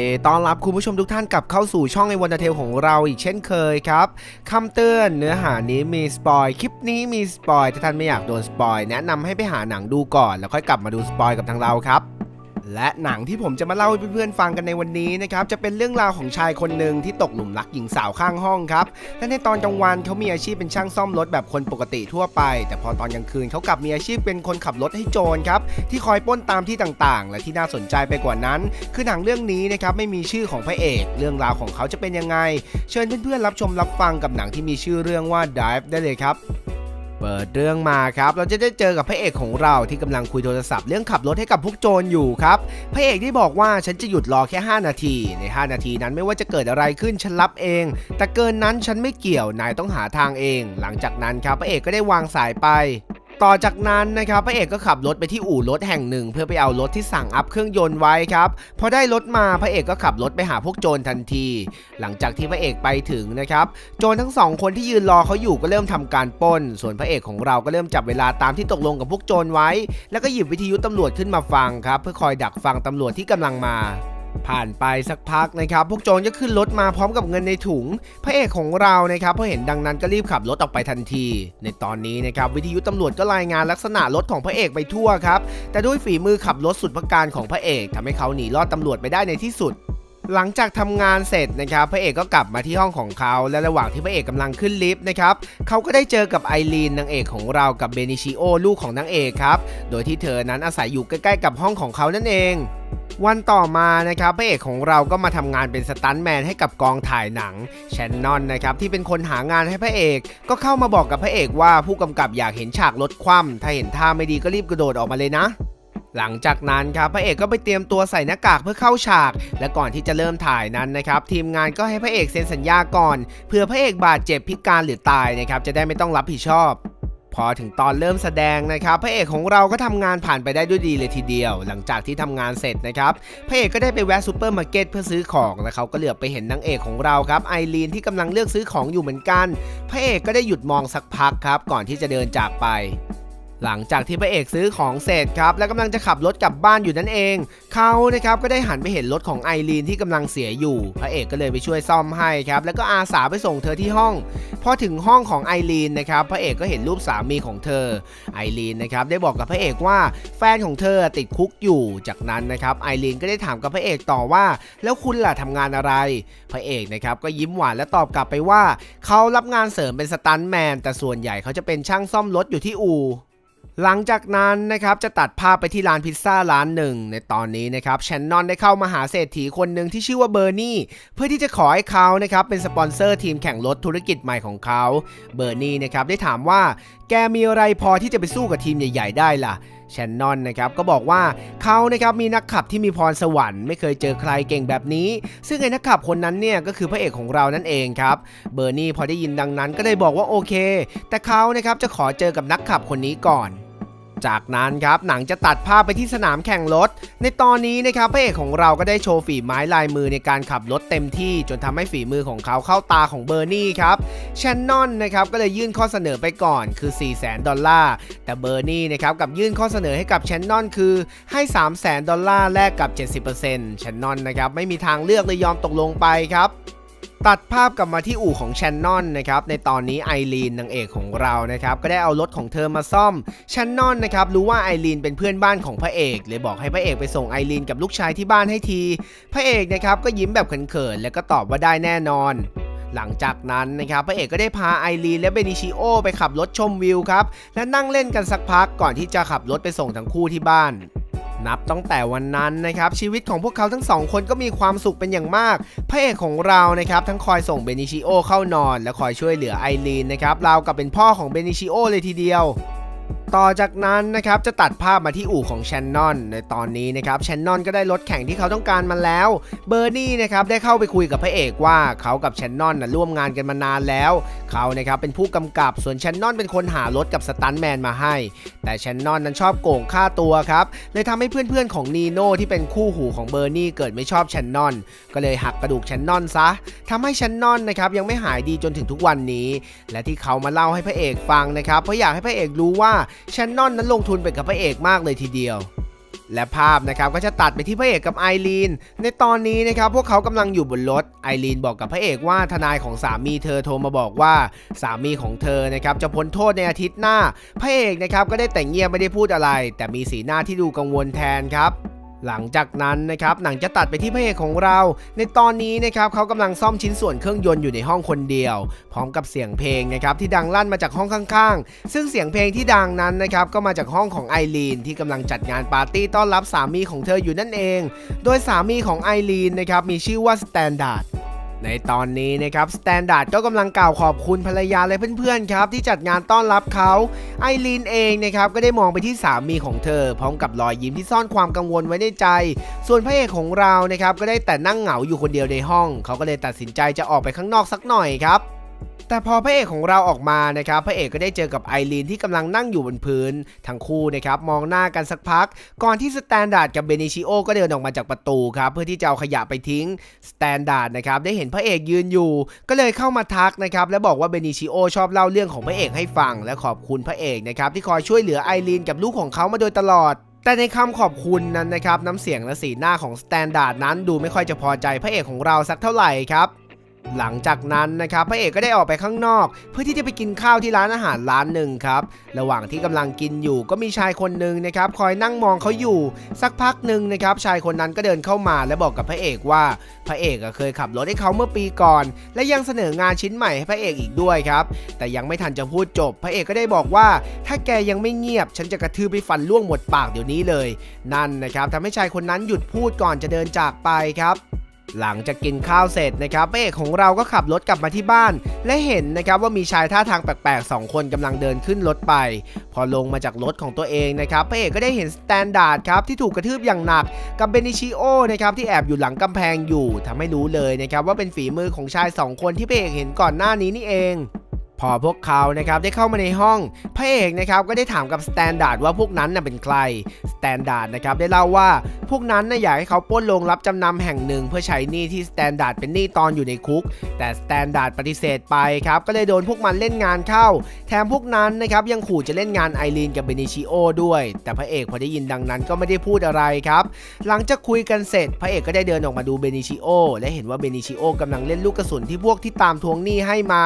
ดีต้อนรับคุณผู้ชมทุกท่านกลับเข้าสู่ช่องไอวันเทลของเราอีกเช่นเคยครับคำเตือนเนื้อหานี้มีสปอยคลิปนี้มีสปอยถ้าท่านไม่อยากโดนสปอยแนะนำให้ไปหาหนังดูก่อน แล้วค่อยกลับมาดูสปอยกับทางเราครับ และหนังที่ผมจะมาเล่าให้เพื่อนๆฟังกันในวันนี้นะครับจะเป็นเรื่องราวของชายคนหนึ่งที่ตกหลุมรักหญิงสาวข้างห้องครับและในตอนกลางวันเขามีอาชีพเป็นช่างซ่อมรถแบบคนปกติทั่วไป แต่พอตอนกลางคืนเขากลับมีอาชีพเป็นคนขับรถให้โจรครับที่คอยป้นตามที่ต่างๆ และที่น่าสนใจไปกว่านั้น คือหนังเรื่องนี้นะครับไม่มีชื่อของพระเอก เรื่องราวของเขาจะเป็นยังไง เชิญเพื่อนๆรับชมรับฟังกับหนังที่มีชื่อเรื่องว่า Dive ได้เลยครับ เปิดเรื่องมาครับเราจะได้เจอกับพระเอกของเราที่กำลังคุยโทรศัพท์เรื่องขับรถให้กับพวกโจรอยู่ครับพระเอกที่บอกว่าฉันจะหยุดรอแค่ 5 นาที ใน 5 นาทีนั้นไม่ว่าจะเกิดอะไรขึ้นฉันรับเอง แต่เกินนั้นฉันไม่เกี่ยวนายต้องหาทางเอง หลังจากนั้นครับพระเอกก็ได้วางสายไป ต่อจากนั้นนะครับพระเอกก็ขับรถไปที่อู่รถแห่งหนึ่ง เพื่อไปเอารถที่สั่งอัพเครื่องยนต์ไว้ครับพอได้รถมาพระเอกก็ขับรถไปหาพวกโจรทันที หลังจากที่พระเอกไปถึงนะครับโจรทั้งสองคนที่ยืนรอเขาอยู่ก็เริ่มทำการปล้น ส่วนพระเอกของเราก็เริ่มจับเวลาตามที่ตกลงกับพวกโจรไว้ แล้วก็หยิบวิทยุตำรวจขึ้นมาฟังครับเพื่อคอยดักฟังตำรวจที่กำลังมา ผ่านไปสักพักนะครับ พวกโจรก็ขึ้นรถมาพร้อมกับเงินในถุง พระเอกของเรานะครับพอเห็นดังนั้นก็รีบขับรถออกไปทันที ในตอนนี้นะครับวิทยุตำรวจก็รายงานลักษณะรถของพระเอกไปทั่วครับ แต่ด้วยฝีมือขับรถสุดประการของพระเอกทำให้เขาหนีรอดตำรวจไปได้ในที่สุด หลังจากทำงานเสร็จนะครับพระเอกก็กลับมาที่ห้องของเขาและระหว่างที่พระเอกกำลังขึ้นลิฟต์นะครับเขาก็ได้เจอกับไอรีนนางเอกของเรากับเบนิชิโอลูกของนางเอกครับโดยที่เธอนั้นอาศัยอยู่ใกล้ๆกับห้องของเขานั่นเองวันต่อมานะครับพระเอกของเราก็มาทำงานเป็นสตันแมนให้กับกองถ่ายหนังแชนนอนนะครับที่เป็นคนหางานให้พระเอก ก็เข้ามาบอกกับพระเอกว่าผู้กำกับอยากเห็นฉากรถคว่ำถ้าเห็นท่าไม่ดีก็รีบกระโดดออกมาเลยนะ หลังจากนั้นครับพระเอกก็ไปเตรียมตัวใส่หน้ากากเพื่อเข้าฉาก และก่อนที่จะเริ่มถ่ายนั้นนะครับทีมงานก็ให้พระเอกเซ็นสัญญาก่อนเผื่อพระเอกบาดเจ็บพิการหรือตายนะครับจะได้ไม่ต้องรับผิดชอบพอถึงตอนเริ่มแสดงนะครับ พระเอกของเราก็ทำงานผ่านไปได้ด้วยดีเลยทีเดียว หลังจากที่ทำงานเสร็จนะครับพระเอกก็ได้ไปแวะซูเปอร์มาร์เก็ตเพื่อซื้อของแล้วเขาก็เหลือบไปเห็นนางเอกของเราครับไอรีนที่กำลังเลือกซื้อของอยู่เหมือนกัน พระเอกก็ได้หยุดมองสักพักครับ ก่อนที่จะเดินจากไป หลังจากที่พระเอกซื้อของเสร็จครับ และกำลังจะขับรถกลับบ้านอยู่นั่นเอง เขานะครับก็ได้หันไปเห็นรถของไอรีนที่กำลังเสียอยู่ พระเอกก็เลยไปช่วยซ่อมให้ครับแล้วก็อาสาไปส่งเธอที่ห้อง พอถึงห้องของไอรีนนะครับพระเอกก็เห็นรูปสามีของเธอ ไอรีนนะครับได้บอกกับพระเอกว่าแฟนของเธอติดคุกอยู่ จากนั้นนะครับไอรีนก็ได้ถามกับพระเอกต่อว่า แล้วคุณล่ะทำงานอะไร พระเอกนะครับก็ยิ้มหวานและตอบกลับไปว่า เขารับงานเสริมเป็นสตันแมนแต่ส่วนใหญ่เขาจะเป็นช่างซ่อมรถอยู่ที่อู่ หลังจากนั้นนะครับจะตัดภาพไปที่ร้านพิซซ่าร้านหนึ่งในตอนนี้นะครับแชนนอนได้เข้ามาหาเศรษฐีคนหนึ่งที่ชื่อว่าเบอร์นี่เพื่อที่จะขอให้เขานะครับเป็นสปอนเซอร์ทีมแข่งรถธุรกิจใหม่ของเขาเบอร์นี่นะครับได้ถามว่า แกมีอะไรพอที่จะไปสู้กับทีมใหญ่ ๆ ได้ล่ะแชนนอนนะครับก็บอกว่าเขานะครับมีนักขับที่มีพรสวรรค์ไม่เคยเจอใครเก่งแบบนี้ ซึ่งไอ้นักขับคนนั้นเนี่ยก็คือพระเอกของเรานั่นเองครับเบอร์นี่พอได้ยินดังนั้นก็ได้บอกว่าโอเค แต่เขานะครับจะขอเจอกับนักขับคนนี้ก่อน จากนั้นครับหนังจะตัดภาพไปที่สนามแข่งรถ ในตอนนี้นะครับพระเอกของเราก็ได้โชว์ฝีไม้ลายมือในการขับรถเต็มที่ จนทำให้ฝีมือของเขาเข้าตาของเบอร์นี่ครับแชนนอนนะครับก็เลยยื่นข้อเสนอไปก่อนคือ 4 0 0แสนดอลลาร์แต่เบอร์นี่นะครับกับยื่นข้อเสนอให้กับแชนนอนคือให้ 3 0 0แสนดอลลาร์แลกกับ 70%แชนนอนนะครับไม่มีทางเลือกเลยยอมตกลงไปครับ ตัดภาพกลับมาที่อู่ของแชนนอนนะครับในตอนนี้ไอรีนนางเอกของเรานะครับก็ได้เอารถของเธอมาซ่อมแชนนอนนะครับรู้ว่าไอรีนเป็นเพื่อนบ้านของพระเอกเลยบอกให้พระเอกไปส่งไอรีนกับลูกชายที่บ้านให้ที พระเอกนะครับก็ยิ้มแบบเขินๆแล้วก็ตอบว่าได้แน่นอนหลังจากนั้นนะครับพระเอกก็ได้พาไอรีนและเบนิชิโอไปขับรถชมวิวครับและนั่งเล่นกันสักพักก่อนที่จะขับรถไปส่งทั้งคู่ที่บ้าน นับตั้งแต่วันนั้นนะครับชีวิตของพวกเขาทั้งสองคนก็มีความสุขเป็นอย่างมาก พระเอกของเรานะครับทั้งคอยส่งเบนิชิโอเข้านอน และคอยช่วยเหลือไอรีนนะครับราวกับเป็นพ่อของเบนิชิโอเลยทีเดียว ต่อจากนั้นนะครับจะตัดภาพมาที่อู่ของแชนนอนในตอนนี้นะครับแชนนอนก็ได้รถแข่งที่เขาต้องการมาแล้ว เบอร์นี่นะครับได้เข้าไปคุยกับพระเอกว่าเขากับแชนนอนนะร่วมงานกันมานานแล้ว เขานะครับเป็นผู้กำกับส่วนแชนนอนเป็นคนหารถกับสตันท์แมนมาให้ แต่แชนนอนนั้นชอบโกงค่าตัวครับเลยทำให้เพื่อนๆของนีโน่ที่เป็นคู่หูของเบอร์นี่เกิดไม่ชอบแชนนอนก็เลยหักกระดูกแชนนอนซะทำให้แชนนอนนะครับยังไม่หายดีจนถึงทุกวันนี้ และที่เขามาเล่าให้พระเอกฟังนะครับเพราะอยากให้พระเอกรู้ว่าแชนนอนนั้นลงทุนไปกับพระเอกมากเลยทีเดียว และภาพนะครับก็จะตัดไปที่พระเอกกับไอรีน ในตอนนี้นะครับพวกเขากำลังอยู่บนรถ ไอรีนบอกกับพระเอกว่าทนายของสามีเธอโทรมาบอกว่าสามีของเธอนะครับจะพ้นโทษในอาทิตย์หน้า พระเอกนะครับก็ได้แต่งเงียบไม่ได้พูดอะไร แต่มีสีหน้าที่ดูกังวลแทนครับ หลังจากนั้นนะครับหนังจะตัดไปที่พระเอกของเรา ในตอนนี้นะครับเขากำลังซ่อมชิ้นส่วนเครื่องยนต์อยู่ในห้องคนเดียว พร้อมกับเสียงเพลงนะครับที่ดังลั่นมาจากห้องข้างๆ ซึ่งเสียงเพลงที่ดังนั้นนะครับก็มาจากห้องของไอรีนที่กำลังจัดงานปาร์ตี้ต้อนรับสามีของเธออยู่นั่นเอง โดยสามีของไอรีนนะครับมีชื่อว่าสแตนดาร์ด ในตอนนี้นะครับสแตนดาร์ดก็กำลังกล่าวขอบคุณภรรยาและเพื่อนๆครับที่จัดงานต้อนรับเขาไอรีนเองนะครับก็ได้มองไปที่สามีของเธอ พร้อมกับรอยยิ้มที่ซ่อนความกังวลไว้ในใจ ส่วนพระเอกของเรานะครับก็ได้แต่นั่งเหงาอยู่คนเดียวในห้อง เขาก็เลยตัดสินใจจะออกไปข้างนอกสักหน่อยครับ แต่พอพระเอกของเราออกมานะครับพระเอกก็ได้เจอกับไอรีนที่กำลังนั่งอยู่บนพื้น ทั้งคู่นะครับมองหน้ากันสักพัก ก่อนที่สแตนดาร์ดกับเบนิชิโอก็เดินออกมาจากประตูครับเพื่อที่จะเอาขยะไปทิ้งสแตนดาร์ดนะครับได้เห็นพระเอกยืนอยู่ ก็เลยเข้ามาทักนะครับและบอกว่าเบนิชิโอชอบเล่าเรื่องของพระเอกให้ฟัง และขอบคุณพระเอกนะครับที่คอยช่วยเหลือไอรีนกับลูกของเขามาโดยตลอดแต่ในคำขอบคุณนั้นนะครับน้ำเสียงและสีหน้าของสแตนดาร์ดนั้นดูไม่ค่อยจะพอใจพระเอกของเราสักเท่าไหร่ครับ หลังจากนั้นนะครับพระเอกก็ได้ออกไปข้างนอก เพื่อที่จะไปกินข้าวที่ร้านอาหารร้านหนึ่งครับระหว่างที่กำลังกินอยู่ก็มีชายคนหนึ่งนะครับคอยนั่งมองเขาอยู่ สักพักหนึ่งนะครับชายคนนั้นก็เดินเข้ามาและบอกกับพระเอกว่าพระเอกเคยขับรถให้เขาเมื่อปีก่อน และยังเสนองานชิ้นใหม่ให้พระเอกอีกด้วยครับแต่ยังไม่ทันจะพูดจบ พระเอกก็ได้บอกว่า ถ้าแกยังไม่เงียบ ฉันจะกระทืบไปฟันล่วงหมดปากเดี๋ยวนี้เลย นั่นนะครับทำให้ชายคนนั้นหยุดพูดก่อนจะเดินจากไปครับ หลังจากกินข้าวเสร็จนะครับพระเอกของเราก็ขับรถกลับมาที่บ้าน และเห็นนะครับว่ามีชายท่าทางแปลกๆ 2 คนกำลังเดินขึ้นรถไป พอลงมาจากรถของตัวเองนะครับพระเอกก็ได้เห็นสแตนดาร์ดครับที่ถูกกระทืบอย่างหนักกับเบนิชิโอนะครับที่แอบอยู่หลังกำแพงอยู่ทำให้รู้เลยนะครับว่าเป็นฝีมือของชาย 2 คนที่พระเอกเห็นก่อนหน้านี้นี่เอง พอพวกเขานะครับได้เข้ามาในห้องพระเอกนะครับก็ได้ถามกับสแตนดาร์ดว่าพวกนั้นน่ะเป็นใครสแตนดาร์ดนะครับได้เล่าว่าพวกนั้นน่ะอยากให้เขาปล้นโรงรับจำนำแห่งหนึ่ง เพื่อใช้หนี้ที่สแตนดาร์ดเป็นหนี้ตอนอยู่ในคุก แต่สแตนดาร์ดปฏิเสธไปครับก็เลยโดนพวกมันเล่นงานเข้า แถมพวกนั้นนะครับยังขู่จะเล่นงานไอรีนกับเบนิชิโอด้วย แต่พระเอกพอได้ยินดังนั้นก็ไม่ได้พูดอะไรครับหลังจากคุยกันเสร็จ พระเอกก็ได้เดินออกมาดูเบนิชิโอและเห็นว่าเบนิชิโอกำลังเล่นลูกกระสุนที่พวกที่ตามทวงหนี้ให้มา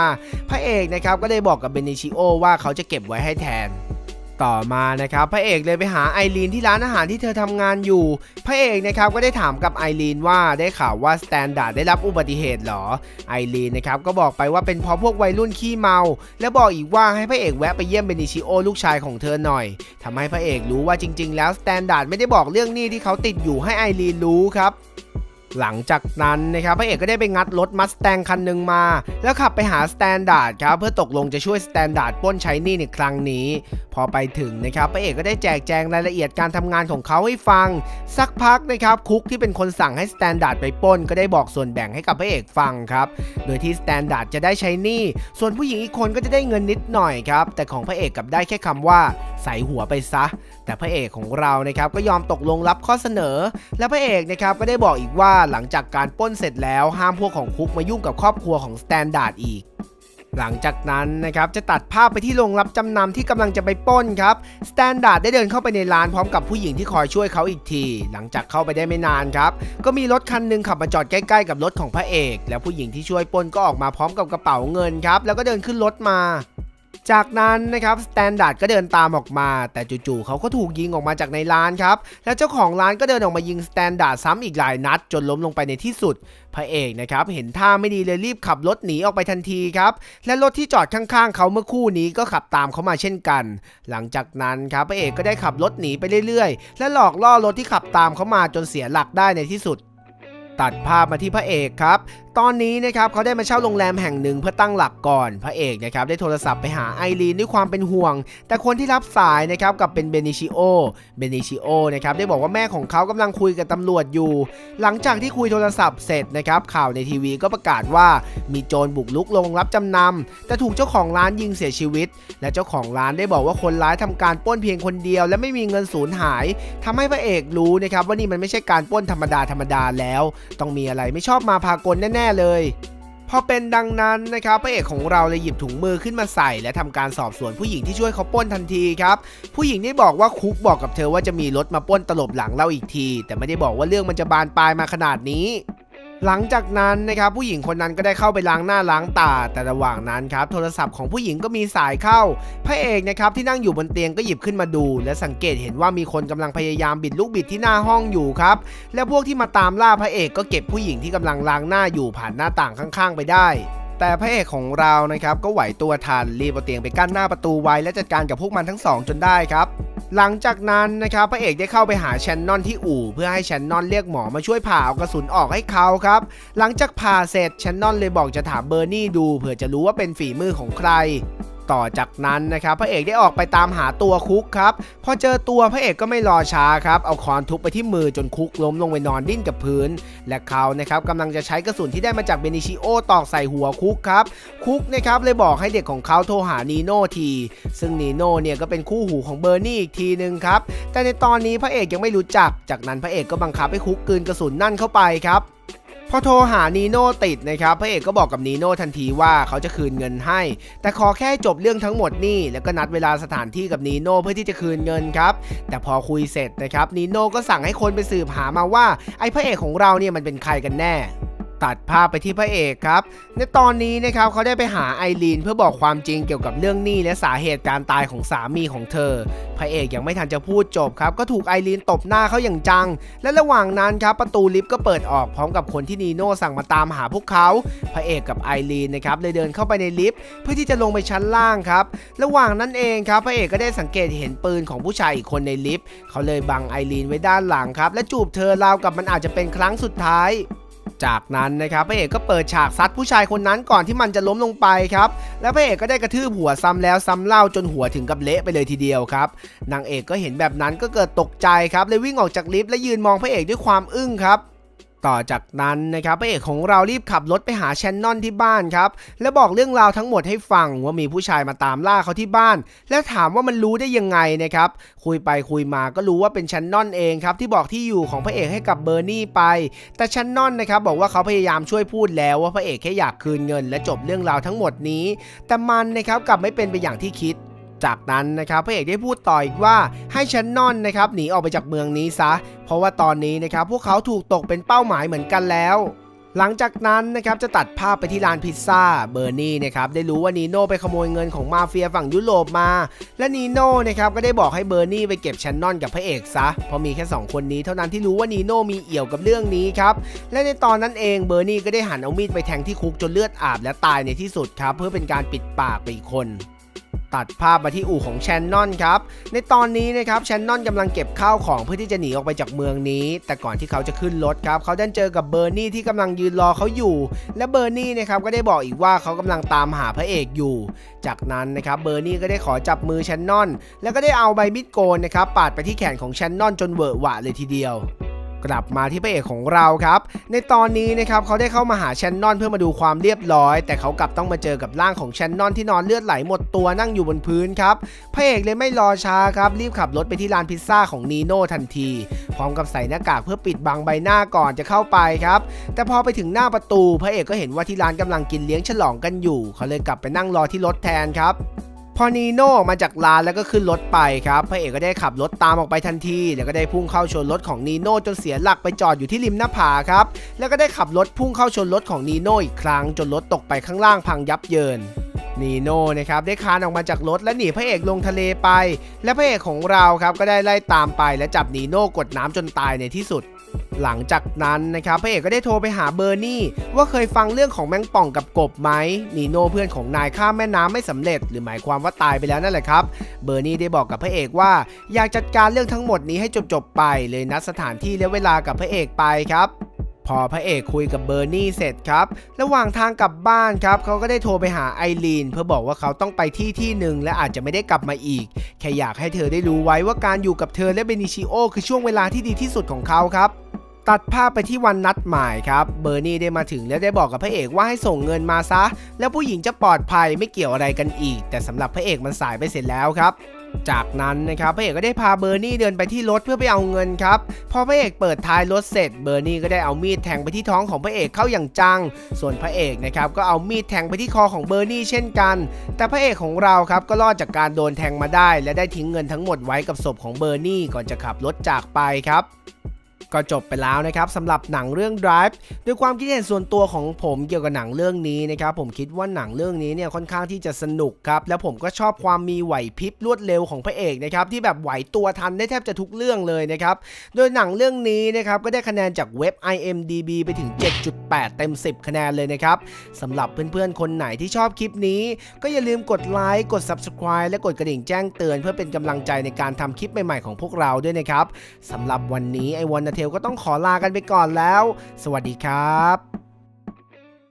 พระเอกนะครับก็ได้บอกกับเบนิชิโอว่าเขาจะเก็บไว้ให้แทน ต่อมานะครับพระเอกเลยไปหาไอรีนที่ร้านอาหารที่เธอทำงานอยู่ พระเอกนะครับก็ได้ถามกับไอรีนว่าได้ข่าวว่าสแตนดาร์ดได้รับอุบัติเหตุเหรอ ไอรีนนะครับก็บอกไปว่าเป็นเพราะพวกวัยรุ่นขี้เมา และบอกอีกว่าให้พระเอกแวะไปเยี่ยมเบนิชิโอลูกชายของเธอหน่อยทำให้พระเอกรู้ว่าจริง ๆ แล้วสแตนดาร์ดไม่ได้บอกเรื่องหนี้ที่เขาติดอยู่ให้ไอรีนรู้ครับ หลังจากนั้นนะครับพระเอกก็ได้ไปงัดรถมัสแตงคันหนึ่งมา แล้วขับไปหาสแตนดาร์ดครับเพื่อตกลงจะช่วยสแตนดาร์ดปล้นใช้หนี้ในครั้งนี้ พอไปถึงนะครับพระเอกก็ได้แจกแจงรายละเอียดการทำงานของเขาให้ฟัง สักพักนะครับคุกที่เป็นคนสั่งให้สแตนดาร์ดไปปล้น ก็ได้บอกส่วนแบ่งให้กับพระเอกฟังครับโดยที่สแตนดาร์ดจะได้ใช้หนี้ส่วนผู้หญิงอีกคนก็จะได้เงินนิดหน่อยครับแต่ของพระเอกกับได้แค่คำว่าใส่หัวไปซะ แต่พระเอกของเรานะครับก็ยอมตกลงรับข้อเสนอ และพระเอกนะครับก็ได้บอกอีกว่าหลังจากการป้นเสร็จแล้วห้ามพวกของคุกมายุ่งกับครอบครัวของสแตนดาร์ดอีก หลังจากนั้นนะครับจะตัดภาพไปที่โรงรับจำนำที่กำลังจะไปป้นครับสแตนดาร์ดได้เดินเข้าไปในร้านพร้อมกับผู้หญิงที่คอยช่วยเขาอีกที หลังจากเข้าไปได้ไม่นานครับ ก็มีรถคันหนึ่งขับมาจอดใกล้ๆกับรถของพระเอก แล้วผู้หญิงที่ช่วยป้นก็ออกมาพร้อมกับกระเป๋าเงินครับแล้วก็เดินขึ้นรถมา จากนั้นนะครับสแตนดาร์ดก็เดินตามออกมา แต่จู่ๆเขาก็ถูกยิงออกมาจากในร้านครับ แล้วเจ้าของร้านก็เดินออกมายิงสแตนดาร์ดซ้ำอีกหลายนัด จนล้มลงไปในที่สุด พระเอกนะครับเห็นท่าไม่ดีเลยรีบขับรถหนีออกไปทันทีครับ และรถที่จอดข้างๆ เขาเมื่อคู่นี้ก็ขับตามเขามาเช่นกัน หลังจากนั้นครับพระเอกก็ได้ขับรถหนีไปเรื่อยๆ และหลอกล่อรถที่ขับตามเขามาจนเสียหลักได้ในที่สุดตัดภาพมาที่พระเอกครับ ตอนนี้นะครับเขาได้มาเช่าโรงแรมแห่งหนึ่งเพื่อตั้งหลักก่อนพระเอกนะครับได้โทรศัพท์ไปหาไอรีนด้วยความเป็นห่วง แต่คนที่รับสายนะครับกับเป็นเบนิชิโอเบนิชิโอนะครับได้บอกว่าแม่ของเขากำลังคุยกับตำรวจอยู่ หลังจากที่คุยโทรศัพท์เสร็จนะครับข่าวในทีวีก็ประกาศว่ามีโจรบุกลุกโรงรับจำนำแต่ถูกเจ้าของร้านยิงเสียชีวิต และเจ้าของร้านได้บอกว่าคนร้ายทำการป้นเพียงคนเดียว และไม่มีเงินสูญหายทำให้พระเอกรู้นะครับว่านี่มันไม่ใช่การป้นธรรมดาธรรมดาแล้ว ต้องมีอะไรไม่ชอบมาพากลแน่ๆเลยพอเป็นดังนั้นนะครับพระเอกของเราเลยหยิบถุงมือขึ้นมาใส่ และทำการสอบสวนผู้หญิงที่ช่วยเขาป้นทันทีครับผู้หญิงได้บอกว่าคุกบอกกับเธอว่าจะมีรถมาป้นตลบหลังเราอีกที แต่ไม่ได้บอกว่าเรื่องมันจะบานปลายมาขนาดนี้ หลังจากนั้นนะครับผู้หญิงคนนั้นก็ได้เข้าไปล้างหน้าล้างตา แต่ระหว่างนั้นครับโทรศัพท์ของผู้หญิงก็มีสายเข้า พระเอกนะครับที่นั่งอยู่บนเตียงก็หยิบขึ้นมาดู และสังเกตเห็นว่ามีคนกำลังพยายามบิดลูกบิดที่หน้าห้องอยู่ครับและพวกที่มาตามล่าพระเอกก็เก็บผู้หญิงที่กำลังล้างหน้าอยู่ผ่านหน้าต่างข้างๆ ไปได้แต่พระเอกของเรานะครับก็ไหวตัวทันรีบเอาเตียงไปกั้นหน้าประตูไว้และจัดการกับพวกมันทั้งสองจนได้ครับ หลังจากนั้นนะครับพระเอกได้เข้าไปหาแชนนอนที่อู่ เพื่อให้แชนนอนเรียกหมอมาช่วยผ่าเอากระสุนออกให้เขาครับ หลังจากผ่าเสร็จแชนนอนเลยบอกจะถามเบอร์นี่ดูเผื่อจะรู้ว่าเป็นฝีมือของใคร ต่อจากนั้นนะครับพระเอกได้ออกไปตามหาตัวคุกครับพอเจอตัวพระเอกก็ไม่รอช้าครับเอาค้อนทุบไปที่มือจนคุกล้มลงไปนอนดิ้นกับพื้น และเขานะครับกำลังจะใช้กระสุนที่ได้มาจากเบนิชิโอตอกใส่หัวคุกครับคุกนะครับเลยบอกให้เด็กของเขาโทรหานีโน่ทีซึ่งนีโน่เนี่ยก็เป็นคู่หูของเบอร์นี่อีกทีหนึ่งครับแต่ในตอนนี้พระเอกยังไม่รู้จัก จากนั้นพระเอกก็บังคับให้คุกกลืนกระสุนนั่นเข้าไปครับ อโทรหานีโน่ติดนะครับพระเอกก็บอกกับนีโน่ทันทีว่าเขาจะคืนเงินให้ แต่ขอแค่จบเรื่องทั้งหมดนี่แล้วก็นัดเวลาสถานที่กับนีโน่เพื่อที่จะคืนเงินครับแต่พอคุยเสร็จนะครับนีโน่ก็สั่งให้คนไปสืบหามาว่าไอ้พระเอกของเราเนี่ยมันเป็นใครกันแน่ ตัดภาพไปที่พระเอกครับ ในตอนนี้นะครับเขาได้ไปหาไอรีนเพื่อบอกความจริงเกี่ยวกับเรื่องหนี้และสาเหตุการตายของสามีของเธอ พระเอกยังไม่ทันจะพูดจบครับ ก็ถูกไอรีนตบหน้าเขาอย่างจัง และระหว่างนั้นครับประตูลิฟต์ก็เปิดออกพร้อมกับคนที่นีโน่สั่งมาตามหาพวกเขา พระเอกกับไอรีนนะครับเลยเดินเข้าไปในลิฟต์เพื่อที่จะลงไปชั้นล่างครับ ระหว่างนั้นเองครับพระเอกก็ได้สังเกตเห็นปืนของผู้ชายอีกคนในลิฟต์เขาเลยบังไอรีนไว้ด้านหลังครับและจูบเธอราวกับมันอาจจะเป็นครั้งสุดท้าย จากนั้นนะครับพระเอกก็เปิดฉากซัดผู้ชายคนนั้นก่อนที่มันจะล้มลงไปครับ แล้วพระเอกก็ได้กระทืบหัวซ้ำแล้วซ้ำเล่าจนหัวถึงกับเละไปเลยทีเดียวครับ นางเอกก็เห็นแบบนั้นก็เกิดตกใจครับเลยวิ่งออกจากลิฟต์และยืนมองพระเอกด้วยความอึ้งครับ ต่อจากนั้นนะครับพระเอกของเรารีบขับรถไปหาแชนนอนที่บ้านครับ และบอกเรื่องราวทั้งหมดให้ฟังว่ามีผู้ชายมาตามล่าเขาที่บ้าน และถามว่ามันรู้ได้ยังไงนะครับ คุยไปคุยมาก็รู้ว่าเป็นแชนนอนเองครับที่บอกที่อยู่ของพระเอกให้กับเบอร์นี่ไป แต่แชนนอนนะครับบอกว่าเขาพยายามช่วยพูดแล้วว่าพระเอกแค่อยากคืนเงิน และจบเรื่องราวทั้งหมดนี้ แต่มันนะครับกลับไม่เป็นไปอย่างที่คิด จากนั้นนะครับพระเอกได้พูดต่ออีกว่าให้ชันนอนนะครับหนีออกไปจากเมืองนี้ซะ เพราะว่าตอนนี้นะครับพวกเขาถูกตกเป็นเป้าหมายเหมือนกันแล้วหลังจากนั้นนะครับจะตัดภาพไปที่ร้านพิซซ่าเบอร์นี่นะครับได้รู้ว่านีโน่ไปขโมยเงินของมาเฟียฝั่งยุโรปมา และนีโน่นะครับก็ได้บอกให้เบอร์นี่ไปเก็บชันนอนกับพระเอกซะเพราะมีแค่สองคนนี้เท่านั้นที่รู้ว่านีโน่มีเอี่ยวกับเรื่องนี้ครับและในตอนนั้นเองเบอร์นี่ก็ได้หันเอามีดไปแทงที่คุกจนเลือดอาบและตายในที่สุดครับเพื่อเป็นการปิดปากไปอีกคน ตัดภาพมาที่อู่ของแชนนอนครับ ในตอนนี้นะครับแชนนอนกำลังเก็บข้าวของเพื่อที่จะหนีออกไปจากเมืองนี้ แต่ก่อนที่เขาจะขึ้นรถครับ เขาไดันเจอกับเบอร์นี่ที่กำลังยืนรอเขาอยู่ และเบอร์นี่นะครับก็ได้บอกอีกว่าเขากำลังตามหาพระเอกอยู่ จากนั้นนะครับเบอร์นี่ก็ได้ขอจับมือแชนนอน แล้วก็ได้เอาใบมีดโกนนะครับปาดไปที่แขนของแชนนอนจนเวอะหวะเลยทีเดียว กลับมาที่พระเอกของเราครับ ในตอนนี้นะครับเขาได้เข้ามาหาแชนนอนเพื่อมาดูความเรียบร้อย แต่เขากลับต้องมาเจอกับร่างของแชนนอนที่นอนเลือดไหลหมดตัวนั่งอยู่บนพื้นครับพระเอกเลยไม่รอช้าครับรีบขับรถไปที่ร้านพิซซ่าของนีโน่ทันที พร้อมกับใส่หน้ากากเพื่อปิดบังใบหน้าก่อนจะเข้าไปครับ แต่พอไปถึงหน้าประตู พระเอกก็เห็นว่าที่ร้านกำลังกินเลี้ยงฉลองกันอยู่ เขาเลยกลับไปนั่งรอที่รถแทนครับ พอนีโน่ออกมาจากร้านแล้วก็ขึ้นรถไปครับพระเอกก็ได้ขับรถตามออกไปทันที แล้วก็ได้พุ่งเข้าชนรถของนีโน่จนเสียหลักไปจอดอยู่ที่ริมหน้าผาครับแล้วก็ได้ขับรถพุ่งเข้าชนรถของนีโน่อีกครั้งจนรถตกไปข้างล่างพังยับเยินนีโน่นะครับได้คานออกมาจากรถและหนีพระเอกลงทะเลไป และพระเอกของเราครับก็ได้ไล่ตามไปและจับนีโน่กดน้ำจนตายในที่สุด หลังจากนั้นนะครับพระเอกก็ได้โทรไปหาเบอร์นี่ว่าเคยฟังเรื่องของแมงป่องกับกบไหมนีโน่เพื่อนของนายข้ามแม่น้ำไม่สำเร็จ หรือหมายความว่าตายไปแล้วนั่นแหละครับ เบอร์นี่ได้บอกกับพระเอกว่า อยากจัดการเรื่องทั้งหมดนี้ให้จบๆไปเลยนัดสถานที่และเวลากับพระเอกไปครับ พอพระเอกคุยกับเบอร์นี่เสร็จครับ ระหว่างทางกลับบ้านครับเขาก็ได้โทรไปหาไอรีนเพื่อบอกว่าเขาต้องไปที่ที่หนึ่งและอาจจะไม่ได้กลับมาอีก แค่อยากให้เธอได้รู้ไว้ว่าการอยู่กับเธอและเบนิชิโอคือช่วงเวลาที่ดีที่สุดของเขาครับตัดภาพไปที่วันนัดหมายครับ เบอร์นี่ได้มาถึงและได้บอกกับพระเอกว่าให้ส่งเงินมาซะ แล้วผู้หญิงจะปลอดภัยไม่เกี่ยวอะไรกันอีก แต่สำหรับพระเอกมันสายไปเสร็จแล้วครับ จากนั้นนะครับพระเอกก็ได้พาเบอร์นี่เดินไปที่รถเพื่อไปเอาเงินครับพอพระเอกเปิดท้ายรถเสร็จเบอร์นี่ก็ได้เอามีดแทงไปที่ท้องของพระเอกเข้าอย่างจัง ส่วนพระเอกนะครับก็เอามีดแทงไปที่คอของเบอร์นี่เช่นกัน แต่พระเอกของเราครับก็รอดจากการโดนแทงมาได้ และได้ทิ้งเงินทั้งหมดไว้กับศพของเบอร์นี่ก่อนจะขับรถจากไปครับ ก็จบไปแล้วนะครับสำหรับหนังเรื่อง Drive ด้วยความคิดเห็นส่วนตัวของผมเกี่ยวกับหนังเรื่องนี้นะครับผมคิดว่าหนังเรื่องนี้เนี่ยค่อนข้างที่จะสนุกครับแล้วผมก็ชอบความมีไหวพริบรวดเร็วของพระเอกนะครับที่แบบไหวตัวทันได้แทบจะทุกเรื่องเลยนะครับโดยหนังเรื่องนี้นะครับก็ได้คะแนนจากเว็บ IMDB ไปถึง 7.8 เต็ม 10 คะแนนเลยนะครับสำหรับเพื่อนๆคนไหนที่ชอบคลิปนี้ ก็อย่าลืมกดไลค์กด Subscribe และกดกระดิ่งแจ้งเตือน เพื่อเป็นกำลังใจในการทำคลิปใหม่ๆของพวกเราด้วยนะครับสำหรับวันนี้ไอวอนนาเทลก็ต้องขอลากันไปก่อนแล้ว สวัสดีครับ